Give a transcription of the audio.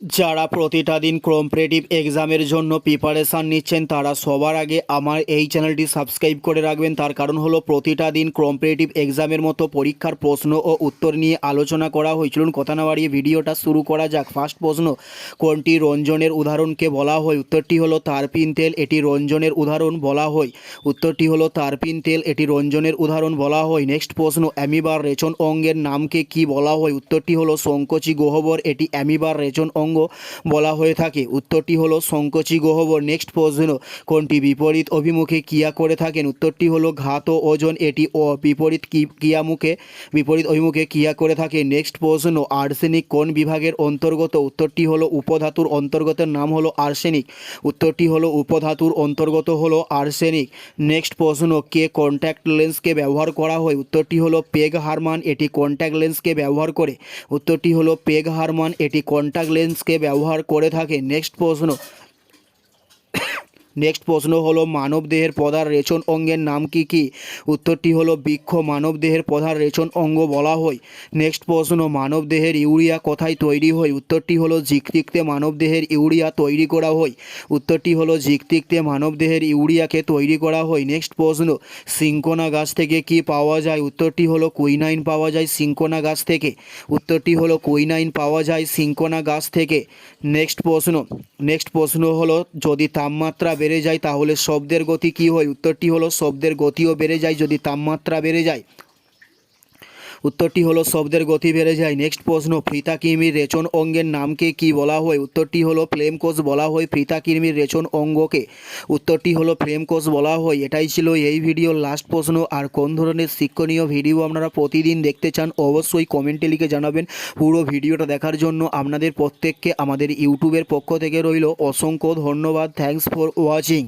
যারা প্রতিটা দিন কম্পারেটিভ এক্সামের জন্য প্রিপারেশান নিচ্ছেন, তারা সবার আগে আমার এই চ্যানেলটি সাবস্ক্রাইব করে রাখবেন। তার কারণ হলো, প্রতিটা দিন কম্পারেটিভ এক্সামের মতো পরীক্ষার প্রশ্ন ও উত্তর নিয়ে আলোচনা করা হয়েছিল কথা না বাড়িয়ে ভিডিওটা শুরু করা যাক। ফার্স্ট প্রশ্ন, কোনটি রঞ্জনের উদাহরণকে বলা হয়? উত্তরটি হলো, তারপিন তেল, এটি রঞ্জনের উদাহরণ বলা হয়। উত্তরটি হলো, তারপিন তেল, এটি রঞ্জনের উদাহরণ বলা হয়। নেক্সট প্রশ্ন, অ্যামিবার রেচন অঙ্গের নামকে কি বলা হয়? উত্তরটি হলো সংকোচি গহ্বর, এটি অ্যামিবার রেচন অঙ্গ বলা হয়ে থাকে। উত্তরটি হলো সংকোচি গহ্বর নেক্সট প্রশ্ন, কোনটি বিপরীত অভিমুখে ক্রিয়া করে থাকেন? উত্তরটি হলো, ঘাত ও ওজন, এটি ও বিপরীত ক্রিয়ামুখে, বিপরীত অভিমুখে ক্রিয়া করে থাকে। নেক্সট প্রশ্ন, আর্সেনিক কোন বিভাগের অন্তর্গত? উত্তরটি হলো উপধাতুর অন্তর্গতের নাম হলো আর্সেনিক। উত্তরটি হলো উপধাতুর অন্তর্গত হলো আর্সেনিক। নেক্সট প্রশ্ন, কে কন্ট্যাক্ট লেন্সকে ব্যবহার করা হয়? উত্তরটি হলো, পেগ হারমান, এটি কন্ট্যাক্ট লেন্সকে ব্যবহার করে। উত্তরটি হলো, পেগ হারমান, এটি কন্ট্যাক্ট লেন্সকে ব্যবহার করে থাকে? নেক্সট প্রশ্ন নেক্সট প্রশ্ন হলো মানবদেহের প্রধান রেচন অঙ্গের নাম কি কি? উত্তরটি হলো, বৃক্ষ মানবদেহের প্রধান রেচন অঙ্গ বলা হয়। নেক্সট প্রশ্ন মানবদেহের ইউরিয়া কোথায় তৈরি হয়? উত্তরটি হলো, জিকতিকতে মানবদেহের ইউরিয়া তৈরি করা হয়। উত্তরটি হলো, জিকতিকতে মানবদেহের ইউরিয়াকে তৈরি করা হয়। নেক্সট প্রশ্ন, সিঙ্কোনা গাছ থেকে কি পাওয়া যায়? উত্তরটি হলো, কুইনাইন পাওয়া যায় সিঙ্কোনা গাছ থেকে। উত্তরটি হলো, কুইনাইন পাওয়া যায় সিঙ্কোনা গাছ থেকে। নেক্সট প্রশ্ন নেক্সট প্রশ্ন হলো, যদি তাপমাত্রা বেড়ে যায় তাহলে শব্দের গতি কী হয়? উত্তরটি হলো, শব্দের গতিও বেড়ে যায় যদি তাপমাত্রা বেড়ে যায়। উত্তরটি হলো, শব্দের গতি বেড়ে যায়। নেক্সট প্রশ্ন, ফ্রিতা কিমির রেচন অঙ্গের নামকে কি বলা হয়? উত্তরটি হলো, ফ্লেম কোষ বলা হয় ফ্রিতা কিমির রেচন অঙ্গকে। উত্তরটি হলো, ফ্লেম কোষ বলা হয়। এটাই ছিল এই ভিডিওর লাস্ট প্রশ্ন। আর কোন ধরনের শিক্ষণীয় ভিডিও আপনারা প্রতিদিন দেখতে চান, অবশ্যই কমেন্টে লিখে জানাবেন। পুরো ভিডিওটা দেখার জন্য আপনাদের প্রত্যেককে আমাদের ইউটিউবের পক্ষ থেকে রইল অসংখ্য ধন্যবাদ। Thanks for watching